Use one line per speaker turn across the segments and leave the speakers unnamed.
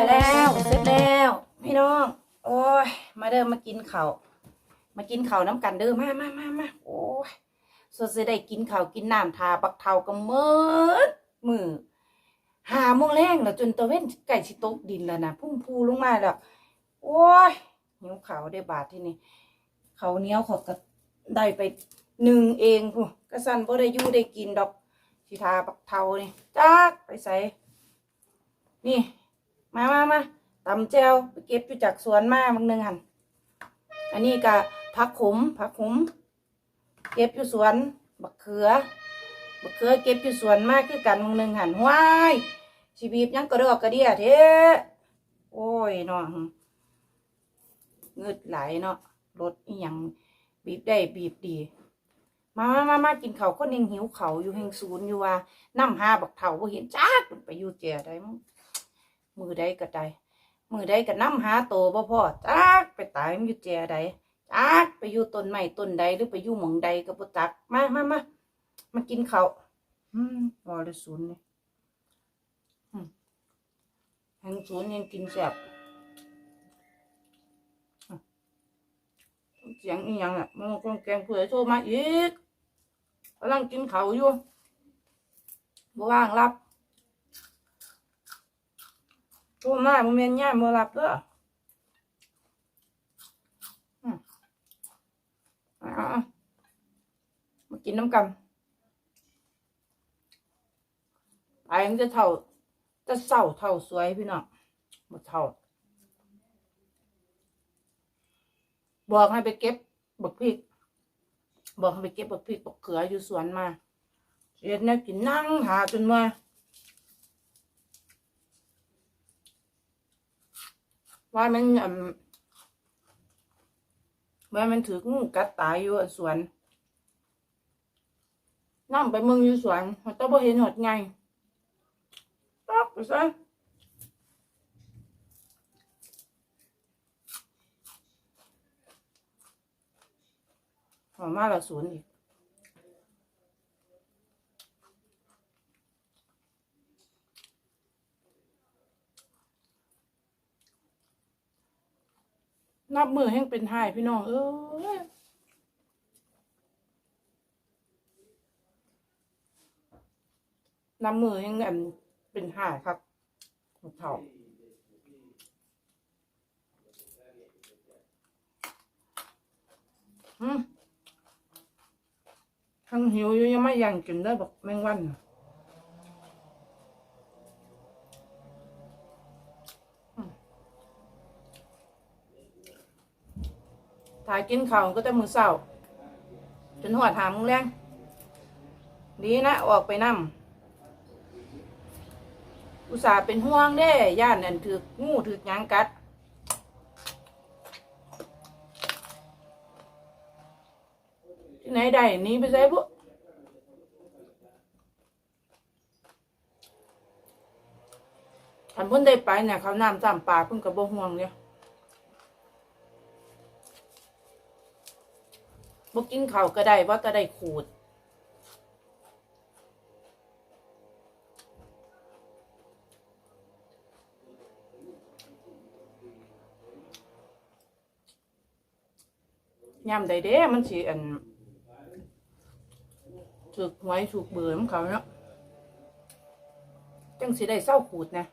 อยแล้วเสร็จแล้วพี่น้อง โอ้ย มาเด้อมากินเข้ามากินเขาน้ำกันเด้อมามามามาโอ้ยสดสิได้กินข้าวกินน้ำทาปักเทาก็เมิดมือหาโมงแรงแล้วจนตะเว้นไก่สิตกดินแล้วนะพุ่งพูลงมาแล้วโอ้ยหิวเขาได้บาทที่นี่เขาเนี้ยวเขาก็ได้ไปหนึ่งเองพูกระสันบ่ได้ยู่ได้กินดอกสิทาปักเทานี่จักไปใส่นี่ มามามาตำแจวไปเก็บอยู่จากสวนมาบางนึงหันอันนี้ก็ผักขมผักขมเก็บอยู่สวนบักเขือบักเขือเก็บอยู่สวนมากคือกันบางนึงหันว้ายชีบีบยังกระดอกกระเดียเท้โอ้ยเนาะเงืดไหลเนาะรถอีหยังบีบได้บีบดีมามามามากินเขาคนยังหิวเขาอยู่แห่งศูนย์อยู่ว่าน้ำห้าบักเถาบ่เห็นจักไปอยู่แจได้มั้ง มือใดก็ได้มือใดก็นำหาโตบ่พอจักไปตายมันอยู่แจใดจักไปอยู่ต้นไม้ต้นใดหรือไปอยู่หมองใดก็บ่จักมามามามากินเขาอืมวอลศูนย์นี่อืมแหงศูนย์ยังกินแซ่บเสียงอีหยังอะมันกงแกงเผื่อโทรมาอีกกำลังกินเขาอยู่บ่ว่างรับ โอ้มาบ่แม่นย่ามบ่รับเด้ออืมามากินน้ำกันไปมันจะเท่า จะเศร้าเท่าสวยพี่น้องบ่เท่า บอกให้ไปเก็บบักพริก บอกให้ไปเก็บบักพริกบักเขืออยู่สวนมาเฮ็ดแนวกินนั่งหาจนว่า ว่ามันว่ามันถืองูกัดตายอยู่สวนนั่งไปเมืองอยู่สวนมันต้องบ่เห็นหดไงตอกไปซะหอมมาละสวนอีก นับมือแห่งเป็นหายพี่น้อง เอ้ยนับมือแห่งอันเป็นหายครับหมดเท่าอืมทั้งหิวอยู่ยังไม่ยังกินได้บอกแมงวัน ถ่ายกินข้าวก็จะมือเศร้า จนหัวถามมึงแรงดีนะ ออกไปนั่อุตส่าห์เป็นห่วงเด้ย่านนั่นถืองูถือยังกัด ที่ไหนได้นี้ไปใส่บุคันพิ่นได้ไปเนี่ยเขาน้ำจำปลาเพิ่นก็บ่ห่วงเนี่ย บ่กินเขาก็ได้ว่าก็ได้ขูด ยามใดเด้ มันสิอันถูกหวยถูกเบื่อของเขาเนาะจังสิได้เศร้าขูดนะ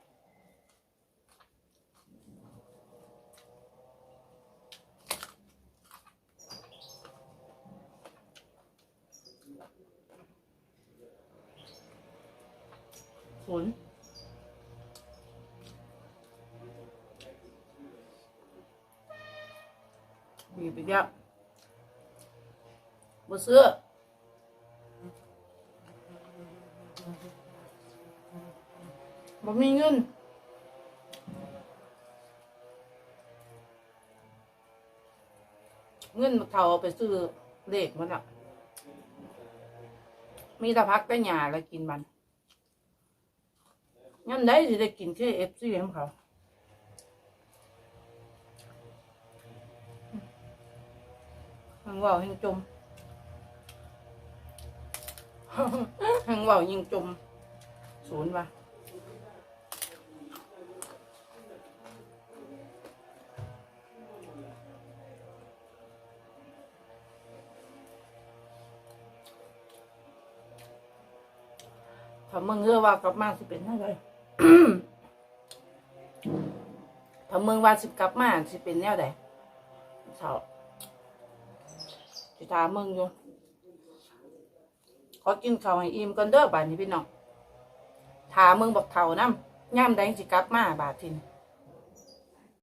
ฝนมีไปเยอะบ่ซื้อบ่มีเงินเงินเท่าเอาไปซื้อเลขมันอะ มีแต่พักแต่หยาแล้วกินมัน ยังได้สิได้กินแค่เอฟซีของเขาหังว่าวยิงจมหังว่าวยิงจม ศูนย์ว่ะถ้ามึงเงื่อว่ากลับมาสิเป็นอะไร ถ้ามึงว่าสิกลับมาสิเป็นแนวใดเท่าสิถามมึงอยู่ขอกินข้าวให้อิ่มก่อนเด้อบาดนี้พี่น้องถามเมืองบอกเท่าน้ำย่ามใดสิกลับมาบาดทีนี้